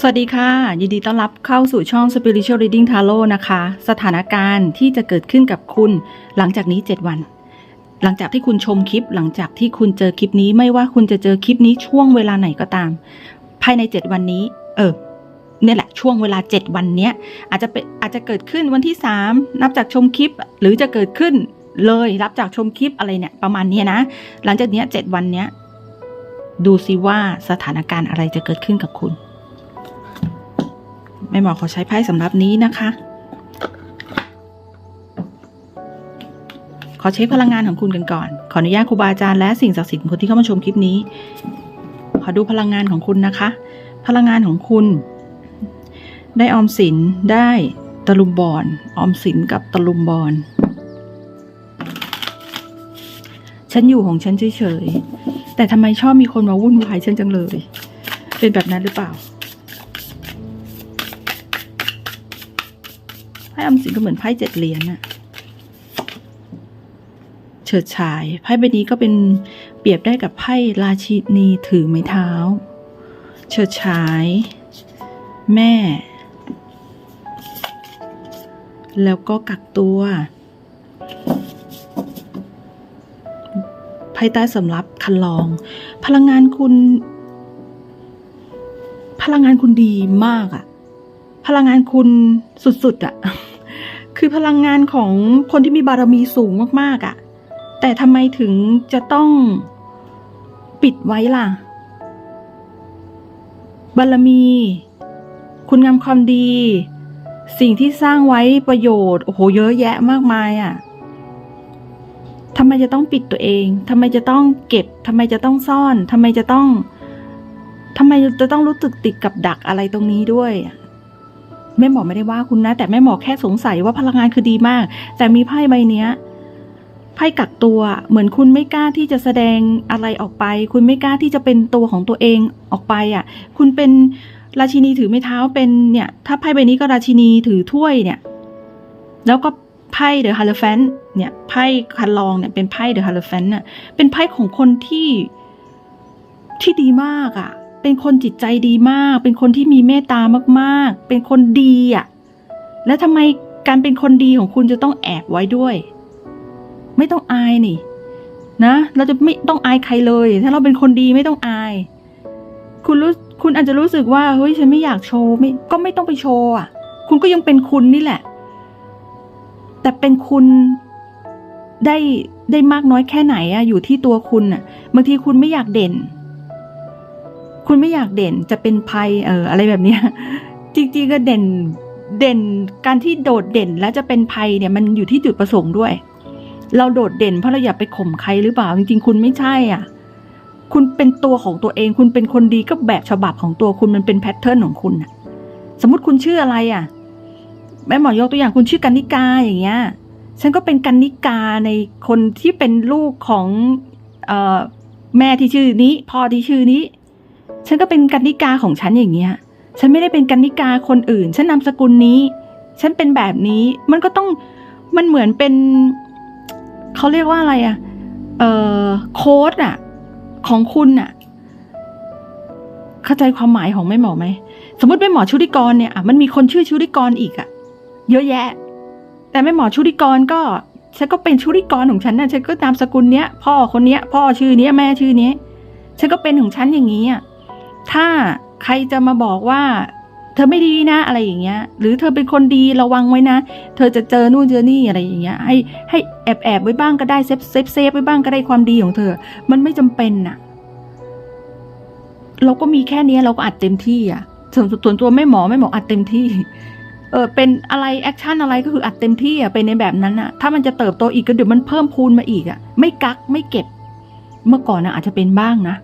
สวัสดีค่ะ ยินดีต้อนรับเข้าสู่ช่อง Spiritual Reading Tarot นะคะ สถานการณ์ที่จะเกิดขึ้นกับคุณหลังจากนี้ 7 วัน หลังจากที่คุณชมคลิป หลังจากที่คุณเจอคลิปนี้ไม่ว่าคุณจะเจอคลิปนี้ช่วงเวลาไหนก็ตาม ภายใน 7 วันนี้ เออเนี่ยแหละช่วงเวลา 7 วันเนี้ยอาจจะเป็นอาจจะเกิดขึ้นวันที่ 3 นับจากชมคลิป หรือจะเกิดขึ้นเลยรับจากชมคลิปอะไรเนี่ยประมาณนี้นะ หลังจากเนี้ย7วันเนี้ยดูซิว่าสถานการณ์อะไรจะเกิดขึ้นกับคุณ ม่หมอขอใช้ไพ่สำหรับนี้นะคะ ขอเช็คพลังงานของคุณกันก่อน ขออนุญาตครูบาอาจารย์และสิ่งศักดิ์สิทธิ์ของคนที่เข้ามาชมคลิปนี้ ขอดูพลังงานของคุณนะคะ พลังงานของคุณ ได้ออมสินได้ตะลุมบอลออมสินกับตะลุมบอลฉันอยู่ของฉันเฉยๆแต่ทำไมชอบมีคนมาวุ่นวายฉันจังเลย เป็นแบบนั้นหรือเปล่า ออมสินก็เหมือนไพ่เจ็ดเหรียญน่ะเฉิดฉายไพ่ใบนี้ก็เป็นเปรียบได้กับไพ่ราชินีถือไม้เท้า เฉิดฉาย แม่ แล้วก็กักตัวไพ่ใต้สำรับคันลอง พลังงานคุณ พลังงานคุณดีมากอะพลังงานคุณสุดๆอะ คือพลังงานของคนที่มีบารมีสูงมากๆอะแต่ทำไมถึงจะต้องปิดไว้ล่ะ บารมี คุณงามความดี สิ่งที่สร้างไว้ประโยชน์ โอ้โห เยอะแยะมากมายอะทำไมจะต้องปิดตัวเอง ทำไมจะต้องเก็บ ทำไมจะต้องซ่อน ทำไมจะต้องทำไมจะต้องรู้สึกติดกับดักอะไรตรงนี้ด้วย แม่หมอไม่ได้ว่าคุณนะ แต่แม่หมอแค่สงสัยว่าพลังงานคือดีมาก แต่มีไพ่ใบเนี้ยไพ่กักตัวเหมือนคุณไม่กล้าที่จะแสดงอะไรออกไป คุณไม่กล้าที่จะเป็นตัวของตัวเองออกไปอะ คุณเป็นราชินีถือไม้เท้าเป็นเนี่ย ถ้าไพ่ใบนี้ก็ราชินีถือถ้วยเนี่ย แล้วก็ไพ่เดอะฮาร์เลฟนเนี่ยไพ่คันลองเนี่ยเป็นไพ่เดอะฮาร์เลฟนน่ะเป็นไพ่ของคนที่ที่ดีมากอะ เป็นคนจิตใจดีมาก เป็นคนที่มีเมตตามากๆ เป็นคนดีอะ แล้วทำไมการเป็นคนดีของคุณจะต้องแอบไว้ด้วย ไม่ต้องอายนี่ นะ เราจะไม่ต้องอายใครเลย ถ้าเราเป็นคนดีไม่ต้องอาย คุณรู้คุณอาจจะรู้สึกว่าเฮ้ยฉันไม่อยากโชว์ไม่ก็ไม่ต้องไปโชว์อะ คุณก็ยังเป็นคุณนี่แหละ แต่เป็นคุณได้ได้มากน้อยแค่ไหนอะอยู่ที่ตัวคุณอะบางทีคุณไม่อยากเด่น คุณไม่อยากเด่นจะเป็นภัยเอออะไรแบบเนี้ยจริงๆก็เด่นเด่นการที่โดดเด่นแล้วจะเป็นภัยเนี่ยมันอยู่ที่จุดประสงค์ด้วย เราโดดเด่นเพราะเราอยากไปข่มใครหรือเปล่า จริง ๆ คุณไม่ใช่อะ คุณเป็นตัวของตัวเอง คุณเป็นคนดีก็แบบฉบับของตัวคุณมันเป็นแพทเทิร์นของคุณะสมมติคุณชื่ออะไรอะแม่หมอยกตัวอย่างคุณชื่อกันนิกาอย่างเงี้ย ฉันก็เป็นกันนิกาในคนที่เป็นลูกของเออแม่ที่ชื่อนี้ พ่อที่ชื่อนี้ ฉันก็เป็นกันนิกาของฉันอย่างเงี้ย ฉันไม่ได้เป็นกันนิกาคนอื่น ฉันนามสกุลนี้ ฉันเป็นแบบนี้ มันก็ต้อง มันเหมือนเป็น เขาเรียกว่าอะไรอะเอ่อ โค้ดอะของคุณอะเข้าใจความหมายของแม่หมอไหม สมมติแม่หมอชุติกรเนี่ยอะมันมีคนชื่อชุติกรอีกอะเยอะแยะ แต่แม่หมอชุติกรก็ ฉันก็เป็นชุติกรของฉันนะฉันก็นามสกุลเนี้ย พ่อคนเนี้ย พ่อชื่อเนี้ย แม่ชื่อเนี้ย ฉันก็เป็นของฉันอย่างนี้อะ ถ้าใครจะมาบอกว่า เธอไม่ดีนะอะไรอย่างเงี้ย หรือเธอเป็นคนดีระวังไว้นะ เธอจะเจอนู่นเจอนี่อะไรอย่างเงี้ย ให้ให้แอบแอบไว้บ้างก็ได้เซฟเซฟเซฟไว้บ้างก็ได้ความดีของเธอ มันไม่จำเป็นน่ะ เราก็มีแค่นี้เราก็อัดเต็มที่อะส่วนส่วนตัวไม่หมอไม่หมออัดเต็มที่เออเป็นอะไรแอคชั่นอะไรก็คืออัดเต็มที่อะเป็นในแบบนั้นอะ ถ้ามันจะเติบโตอีกก็เดี๋ยวมันเพิ่มพูนมาอีกอะ ไม่กักไม่เก็บ เมื่อก่อนนะอาจจะเป็นบ้างนะ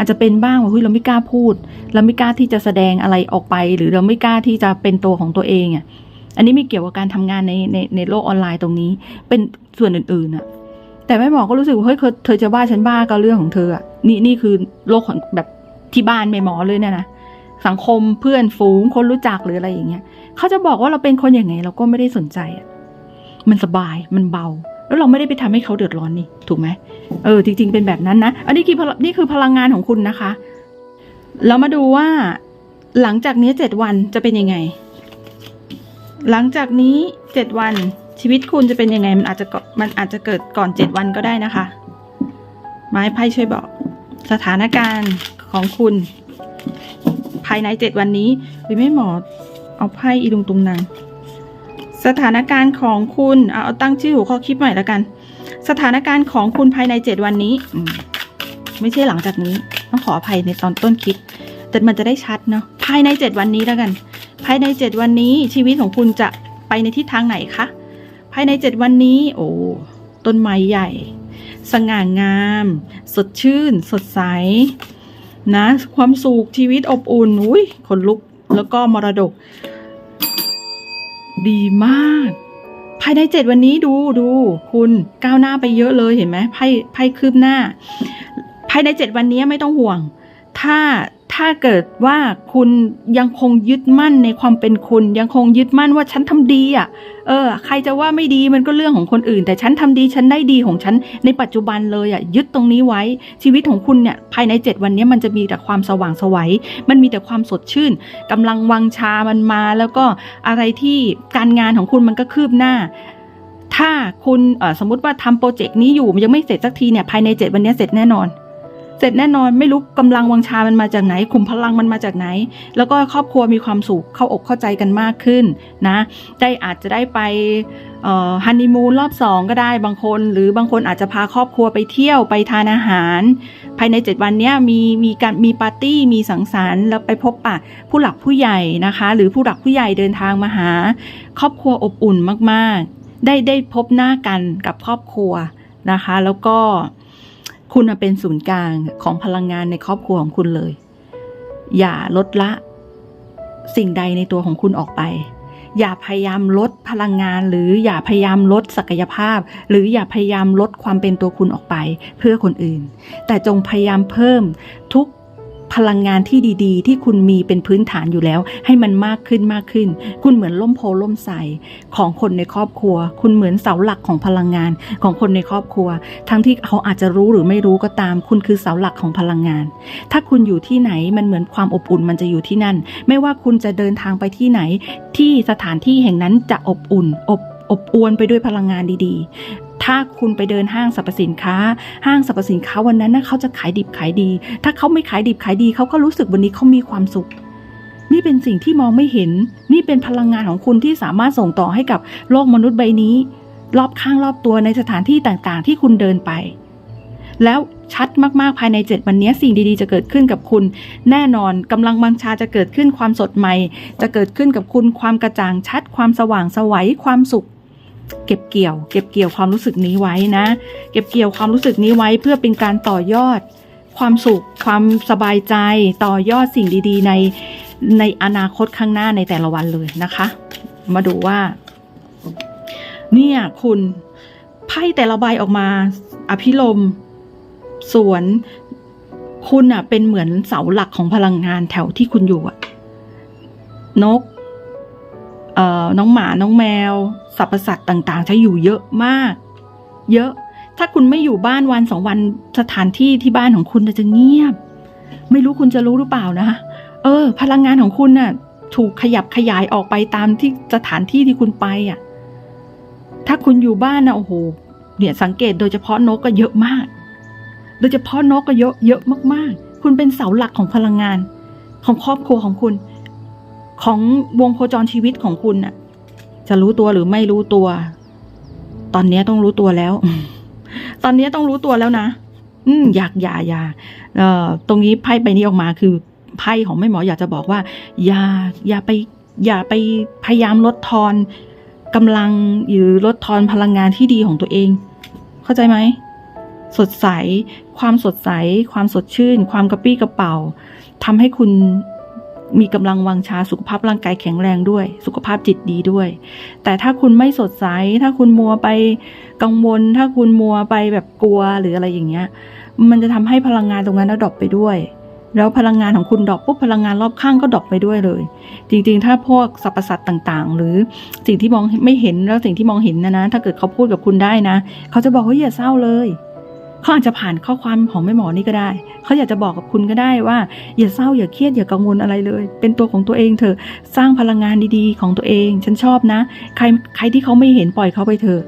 อาจจะเป็นบ้างว่าเฮ้ยเราไม่กล้าพูด เราไม่กล้าที่จะแสดงอะไรออกไป หรือเราไม่กล้าที่จะเป็นตัวของตัวเองอะอันนี้ไม่เกี่ยวกับการทำงานในในในโลกออนไลน์ตรงนี้ เป็นส่วนอื่นๆอะแต่แม่หมอก็รู้สึกว่าเฮ้ยเธอเธอจะว่าฉันบ้าก็เรื่องของเธออะนี่นี่คือโลกของแบบที่บ้านแม่หมอเลยเนี่ยนะสังคมเพื่อนฝูงคนรู้จักหรืออะไรอย่างเงี้ยเขาจะบอกว่าเราเป็นคนอย่างไง เราก็ไม่ได้สนใจอะมันสบายมันเบา แล้วเราไม่ได้ไปทำให้เขาเดือดร้อนนี่ถูกไหม เออจริง ๆ เป็นแบบนั้นนะ อันนี้คือพลนี่คือพลังงานของคุณนะคะ เรามาดูว่า หลังจากนี้เจ็ดวันจะเป็นยังไง หลังจากนี้เจ็ดวันชีวิตคุณจะเป็นยังไง มันอาจจะมันอาจจะเกิดก่อนเจ็ดวันก็ได้นะคะ ไม้ไพ่ช่วยบอก สถานการณ์ของคุณ ภายในเจ็ดวันนี้หรือไม่หมอเอาไพ่อีลุงตุงนางสถานการณ์ของคุณเอาเอาตั้งชื่อหัวข้อคลิปใหม่แล้วกัน สถานการณ์ของคุณภายในเจ็ดวันนี้ ไม่ใช่หลังจากนี้ ต้องขออภัยในตอนต้นคลิป แต่มันจะได้ชัดเนาะ ภายในเจ็ดวันนี้แล้วกัน ภายในเจ็ดวันนี้ชีวิตของคุณจะไปในทิศทางไหนคะ ภายในเจ็ดวันนี้ โอ้ ต้นไม้ใหญ่ สง่างาม สดชื่น สดใส นะ ความสุข ชีวิตอบอุ่น อุ้ยขนลุก แล้วก็มรดก ดีมาก ภายในเจ็ดวันนี้ดูดูคุณก้าวหน้าไปเยอะเลยเห็นไหมไพ่ไพ่คืบหน้า ภายในเจ็ดวันนี้ไม่ต้องห่วง ถ้า ถ้าเกิดว่าคุณยังคงยึดมั่นในความเป็นคุณ ยังคงยึดมั่นว่าฉันทำดีอะ เออ ใครจะว่าไม่ดีมันก็เรื่องของคนอื่น แต่ฉันทำดีฉันได้ดีของฉันในปัจจุบันเลยอะ ยึดตรงนี้ไว้ชีวิตของคุณเนี่ยภายในเจ็ดวันนี้มันจะมีแต่ความสว่างสวัย มันมีแต่ความสดชื่นกำลังวังชามันมาแล้วก็อะไรที่การงานของคุณมันก็คืบหน้าถ้าคุณสมมติว่าทำโปรเจกต์นี้อยู่มันยังไม่เสร็จสักทีเนี่ยภายในเจ็ดวันนี้เสร็จแน่นอน เสร็จแน่นอนไม่รู้กำลังวังชามันมาจากไหนขุมพลังมันมาจากไหน แล้วก็ครอบครัวมีความสุขเข้าอกเข้าใจกันมากขึ้นนะ ได้อาจจะได้ไปฮันนีมูนรอบสองก็ได้บางคน หรือบางคนอาจจะพาครอบครัวไปเที่ยวไปทานอาหาร ภายใน 7 วันเนี้ยมีมีการมีปาร์ตี้มีสังสรรค์แล้วไปพบปะผู้หลักผู้ใหญ่นะคะ หรือผู้หลักผู้ใหญ่เดินทางมาหา ครอบครัวอบอุ่นมากๆ ได้ได้พบหน้ากันกับครอบครัวนะคะ แล้วก็ คุณเป็นศูนย์กลางของพลังงานในครอบครัวของคุณเลย อย่าลดละ สิ่งใดในตัวของคุณออกไป อย่าพยายามลดพลังงาน หรืออย่าพยายามลดศักยภาพ หรืออย่าพยายามลดความเป็นตัวคุณออกไปเพื่อคนอื่น แต่จงพยายามเพิ่มทุก พลังงานที่ดีๆ ที่คุณมีเป็นพื้นฐานอยู่แล้ว ให้มันมากขึ้นมากขึ้น คุณเหมือนล่มโพล่มใสของคนในครอบครัว คุณเหมือนเสาหลักของพลังงานของคนในครอบครัว ทั้งที่เขาอาจจะรู้หรือไม่รู้ก็ตาม คุณคือเสาหลักของพลังงาน ถ้าคุณอยู่ที่ไหนมันเหมือนความอบอุ่นมันจะอยู่ที่นั่น ไม่ว่าคุณจะเดินทางไปที่ไหน ที่สถานที่แห่งนั้นจะอบอุ่นอบอบอวนไปด้วยพลังงานดีๆ ถ้าคุณไปเดินห้างสรรพสินค้า ห้างสรรพสินค้าวันนั้นนะเขาจะขายดิบขายดี ถ้าเขาไม่ขายดิบขายดีเขาก็รู้สึกวันนี้เขามีความสุข นี่เป็นสิ่งที่มองไม่เห็น นี่เป็นพลังงานของคุณที่สามารถส่งต่อให้กับโลกมนุษย์ใบนี้ รอบข้างรอบตัวในสถานที่ต่างๆ ที่คุณเดินไป แล้วชัดมากๆภายใน 7 วันนี้สิ่งดีๆ จะเกิดขึ้นกับคุณ แน่นอนกำลังบังชาจะเกิดขึ้นความสดใหม่ จะเกิดขึ้นกับคุณความกระจ่างชัด ความสว่างสวัยความสุข เก็บเกี่ยว เก็บเกี่ยวความรู้สึกนี้ไว้นะ เก็บเกี่ยวความรู้สึกนี้ไว้เพื่อเป็นการต่อยอด ความสุข ความสบายใจ ต่อยอดสิ่งดี ๆ ในในอนาคตข้างหน้าในแต่ละวันเลยนะคะ มาดูว่า เนี่ยคุณไพ่แต่ละใบออกมา อภิรมสวน คุณอะ เป็นเหมือนเสาหลักของพลังงานแถวที่คุณอยู่อะ นก น้องหมาน้องแมวสรรพสัตว์ต่างๆ จะอยู่เยอะมาก เยอะ ถ้าคุณไม่อยู่บ้านวันสองวันสถานที่ที่บ้านของคุณจะเงียบ ไม่รู้คุณจะรู้หรือเปล่านะเออ พลังงานของคุณน่ะ ถูกขยับขยายออกไปตามที่สถานที่ที่คุณไปอะ ถ้าคุณอยู่บ้านนะโอ้โหเนี่ยสังเกตโดยเฉพาะนกก็เยอะมาก โดยเฉพาะนกก็เยอะเยอะมากๆ คุณเป็นเสาหลักของพลังงาน ของครอบครัวของคุณ ของวงโคจรชีวิตของคุณน่ะ จะรู้ตัวหรือไม่รู้ตัว ตอนนี้ต้องรู้ตัวแล้ว ตอนนี้ต้องรู้ตัวแล้วนะอืมอยากอย่าอย่าเอ่อตรงนี้ไพ่ใบนี้ออกมาคือไพ่ของแม่หมออยากจะบอกว่า อย่าอย่าไป อย่าไปพยายามลดทอนกำลังหรือลดทอนพลังงานที่ดีของตัวเอง เข้าใจไหมสดใส ความสดใส ความสดชื่น ความกระปี้กระเป๋าทำให้คุณ มีกำลังวังชาสุขภาพร่างกายแข็งแรงด้วย สุขภาพจิตดีด้วย แต่ถ้าคุณไม่สดใส ถ้าคุณมัวไปกังวล ถ้าคุณมัวไปแบบกลัวหรืออะไรอย่างเงี้ย มันจะทำให้พลังงานตรงนั้นดรอปไปด้วย แล้วพลังงานของคุณดรอปปุ๊บพลังงานรอบข้างก็ดรอปไปด้วยเลย จริงๆ ถ้าพวกสรรพสัตว์ต่าง ๆ หรือสิ่งที่มองไม่เห็นแล้วสิ่งที่มองเห็นนะนะ ถ้าเกิดเขาพูดกับคุณได้นะ เขาจะบอกว่าอย่าเศร้าเลยเขาอาจจะผ่านข้อความของแม่หมอนี่ก็ได้ เขาอยากจะบอกกับคุณก็ได้ว่า อย่าเศร้าอย่าเครียดอย่ากังวลอะไรเลย เป็นตัวของตัวเองเถอะสร้างพลังงานดีๆ ของตัวเอง ฉันชอบนะ ใครใครที่เขาไม่เห็นปล่อยเขาไปเถอะ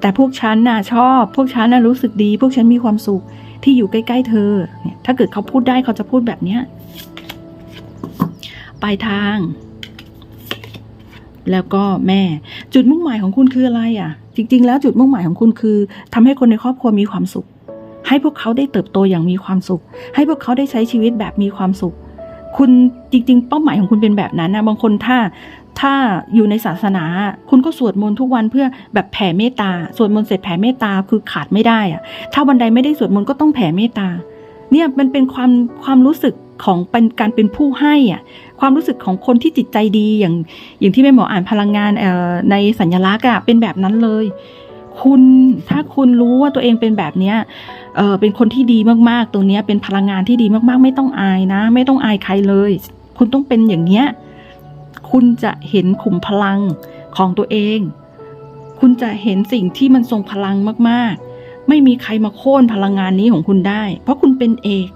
แต่พวกฉันน่ะชอบ พวกฉันน่ะรู้สึกดี พวกฉันมีความสุขที่อยู่ใกล้ๆเธอเนี่ยถ้าเกิดเขาพูดได้เขาจะพูดแบบเนี้ยปลายทาง แล้วก็แม่ จุดมุ่งหมายของคุณคืออะไรอะ จริง ๆ แล้วจุดมุ่งหมายของคุณคือทำให้คนในครอบครัวมีความสุข ให้พวกเขาได้เติบโตอย่างมีความสุข ให้พวกเขาได้ใช้ชีวิตแบบมีความสุข คุณจริง ๆ เป้าหมายของคุณเป็นแบบนั้นนะบางคนถ้าถ้าอยู่ในศาสนา คุณก็สวดมนต์ทุกวันเพื่อแบบแผ่เมตตาสวดมนต์เสร็จแผ่เมตตาคือขาดไม่ได้อะถ้าวันใดไม่ได้สวดมนต์ก็ต้องแผ่เมตตา เนี่ยมันเป็นความความรู้สึกของเป็นการเป็นผู้ให้อะความรู้สึกของคนที่จิตใจดีอย่างอย่างที่แม่หมออ่านพลังงานในสัญลักษณ์อะเป็นแบบนั้นเลย คุณถ้าคุณรู้ว่าตัวเองเป็นแบบเนี้ยเออเป็นคนที่ดีมากๆ ตรงเนี้ยเป็นพลังงานที่ดีมากๆ ไม่ต้องอายนะ ไม่ต้องอายใครเลย คุณต้องเป็นอย่างเนี้ยคุณจะเห็นขุมพลังของตัวเอง คุณจะเห็นสิ่งที่มันทรงพลังมากๆ ไม่มีใครมาโค่นพลังงานนี้ของคุณได้ เพราะคุณเป็นเอก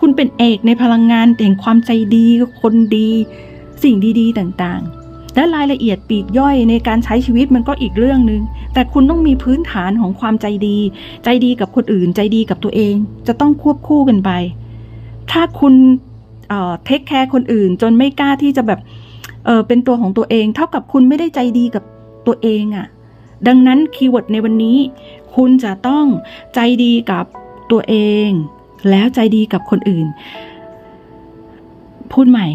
คุณเป็นเอกในพลังงานแห่งความใจดีคนดี สิ่งดี ๆ ต่างๆ และรายละเอียดปีกย่อยในการใช้ชีวิตมันก็อีกเรื่องหนึง่งแต่คุณต้องมีพื้นฐานของความใจดี ใจดีกับคนอื่น ใจดีกับตัวเอง จะต้องควบคู่กันไป ถ้าคุณเอ่อเทคแคร์คนอื่น จนไม่กล้าที่จะแบบเออเป็นตัวของตัวเอง เท่ากับคุณไม่ได้ใจดีกับตัวเองอะ่ะ ดังนั้นคีย์เวิร์ดในวันนี้ คุณจะต้องใจดีกับตัวเอง แล้วใจดีกับคนอื่น พูดใหม่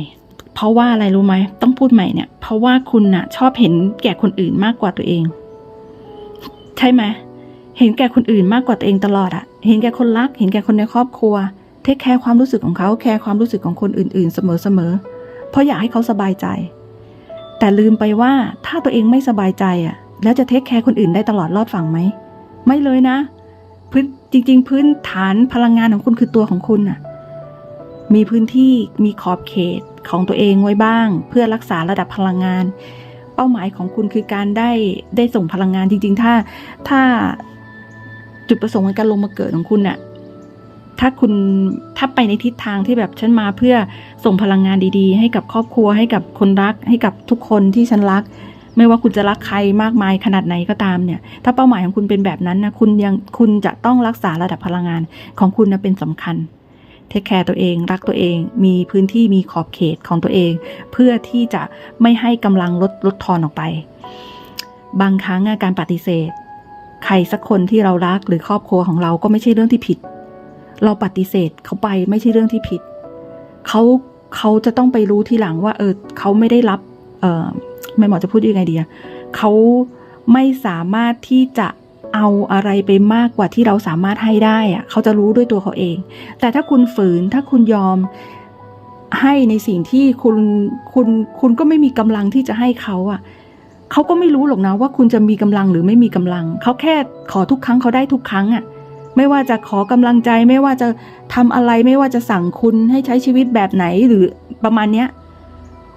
เพราะว่าอะไรรู้ไหมต้องพูดใหม่เนี่ย เพราะว่าคุณน่ะ ชอบเห็นแก่คนอื่นมากกว่าตัวเอง ใช่ไหมเห็นแก่คนอื่นมากกว่าตัวเองตลอดอะเห็นแก่คนรัก เห็นแก่คนในครอบครัว เทคแคร์ความรู้สึกของเขาแคร์ความรู้สึกของคนอื่น ๆ เสมอๆเพราะอยากให้เขาสบายใจ แต่ลืมไปว่าถ้าตัวเองไม่สบายใจอะแล้วจะเทคแคร์คนอื่นได้ตลอดรอดฝั่งไหมไม่เลยนะพื้นจริง ๆ พื้นฐานพลังงานของคุณคือตัวของคุณน่ะ มีพื้นที่มีขอบเขต ของตัวเองไว้บ้าง เพื่อรักษาระดับพลังงาน เป้าหมายของคุณคือการได้ได้ส่งพลังงานจริง ๆ ถ้าถ้าจุดประสงค์ในการลงมาเกิดของคุณน่ะถ้าคุณถ้าไปในทิศทางที่แบบฉันมาเพื่อส่งพลังงานดีๆ ให้กับครอบครัวให้กับคนรัก ให้กับทุกคนที่ฉันรัก ไม่ว่าคุณจะรักใครมากมายขนาดไหนก็ตามเนี่ย ถ้าเป้าหมายของคุณเป็นแบบนั้นนะคุณยังคุณจะต้องรักษาระดับพลังงานของคุณนะเป็นสำคัญ เทคแคร์ตัวเอง รักตัวเอง มีพื้นที่มีขอบเขตของตัวเอง เพื่อที่จะไม่ให้กำลังลดลดทอนออกไป บางครั้งการปฏิเสธ ใครสักคนที่เรารักหรือครอบครัวของเราก็ไม่ใช่เรื่องที่ผิด เราปฏิเสธเขาไปไม่ใช่เรื่องที่ผิดเขาเขาจะต้องไปรู้ทีหลังว่า เออเขาไม่ได้รับ เออไม่หมอจะพูดยังไงดีเขาไม่สามารถที่จะ เอาอะไรไปมากกว่าที่เราสามารถให้ได้อะเขาจะรู้ด้วยตัวเขาเอง แต่ถ้าคุณฝืนถ้าคุณยอมให้ในสิ่งที่คุณคุณคุณก็ไม่มีกำลังที่จะให้เขาอะเขาก็ไม่รู้หรอกนะว่าคุณจะมีกำลังหรือไม่มีกำลัง เขาแค่ขอทุกครั้งเขาได้ทุกครั้งอะไม่ว่าจะขอกำลังใจไม่ว่าจะทำอะไรไม่ว่าจะสั่งคุณให้ใช้ชีวิตแบบไหนหรือประมาณเนี้ย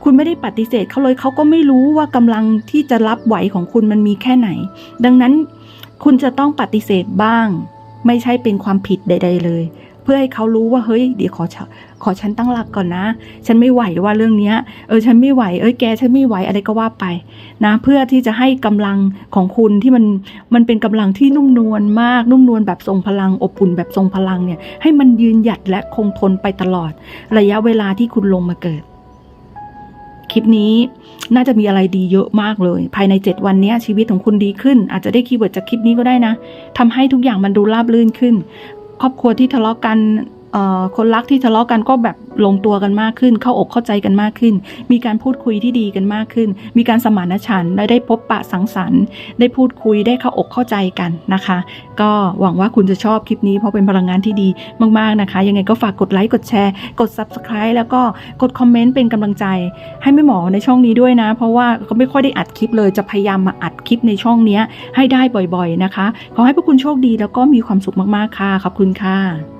คุณไม่ได้ปฏิเสธเขาเลยเขาก็ไม่รู้ว่ากำลังที่จะรับไหวของคุณมันมีแค่ไหน ดังนั้น คุณจะต้องปฏิเสธบ้าง ไม่ใช่เป็นความผิดใด ๆ เลย เพื่อให้เขารู้ว่าเฮ้ยเดี๋ยวขอขอฉันตั้งหลักก่อนนะ ฉันไม่ไหวว่าเรื่องเนี้ยเออฉันไม่ไหวเอ้ยแกฉันไม่ไหวอะไรก็ว่าไป นะ เพื่อที่จะให้กำลังของคุณที่มันมันเป็นกำลังที่นุ่มนวลมากนุ่มนวลแบบทรงพลัง อบอุ่นแบบทรงพลังเนี่ยให้มันยืนหยัดและคงทนไปตลอด ระยะเวลาที่คุณลงมาเกิด คลิปนี้น่าจะมีอะไรดีเยอะมากเลย ภายใน 7 วันนี้ชีวิตของคุณดีขึ้น อาจจะได้คีย์เวิร์ดจากคลิปนี้ก็ได้นะทำให้ทุกอย่างมันดูราบรื่นขึ้น ครอบครัวที่ทะเลาะกัน คนรักที่ทะเลาะกันก็แบบลงตัวกันมากขึ้น เข้าอกเข้าใจกันมากขึ้น มีการพูดคุยที่ดีกันมากขึ้น มีการสมานฉันท์และได้พบปะสังสรรค์ ได้พูดคุยได้เข้าอกเข้าใจกันนะคะ ก็หวังว่าคุณจะชอบคลิปนี้เพราะเป็นพลังงานที่ดีมากๆนะคะ ยังไงก็ฝากกดไลค์กดแชร์ กด subscribe แล้วก็กดคอมเมนต์เป็นกำลังใจ ให้แม่หมอในช่องนี้ด้วยนะ เพราะว่าก็ไม่ค่อยได้อัดคลิปเลยจะพยายามมาอัดคลิปในช่องเนี้ยให้ได้บ่อยๆนะคะขอให้พวกคุณโชคดีแล้วก็มีความสุขมากๆค่ะขอบคุณค่ะ